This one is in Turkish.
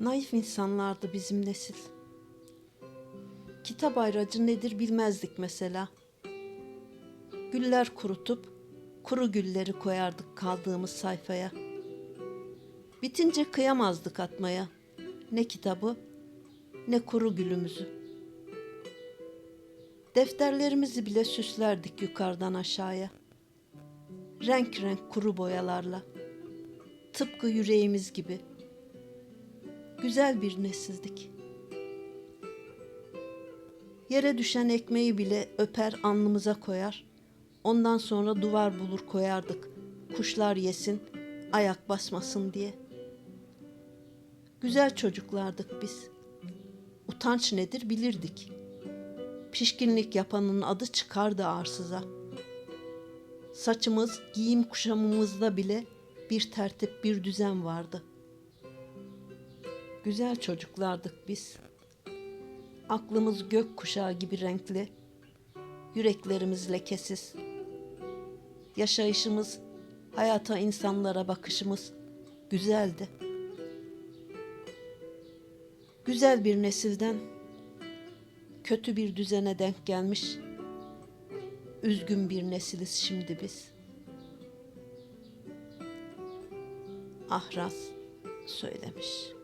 Naif insanlardı bizim nesil. Kitap ayracı nedir bilmezdik mesela. Güller kurutup kuru gülleri koyardık kaldığımız sayfaya. Bitince kıyamazdık atmaya. Ne kitabı ne kuru gülümüzü. Defterlerimizi bile süslerdik yukarıdan aşağıya. Renk renk kuru boyalarla. Tıpkı yüreğimiz gibi. Güzel bir nesildik. Yere düşen ekmeği bile öper alnımıza koyar. Ondan sonra duvar bulur koyardık. Kuşlar yesin, ayak basmasın diye. Güzel çocuklardık biz. Utanç nedir bilirdik. Pişkinlik yapanın adı çıkardı arsıza. Saçımız, giyim kuşamımızda bile bir tertip, bir düzen vardı. Güzel çocuklardık biz. Aklımız gök kuşağı gibi renkli, yüreklerimiz lekesiz. Yaşayışımız, hayata insanlara bakışımız güzeldi. Güzel bir nesilden kötü bir düzene denk gelmiş üzgün bir nesiliz şimdi biz. Ahraz söylemiş.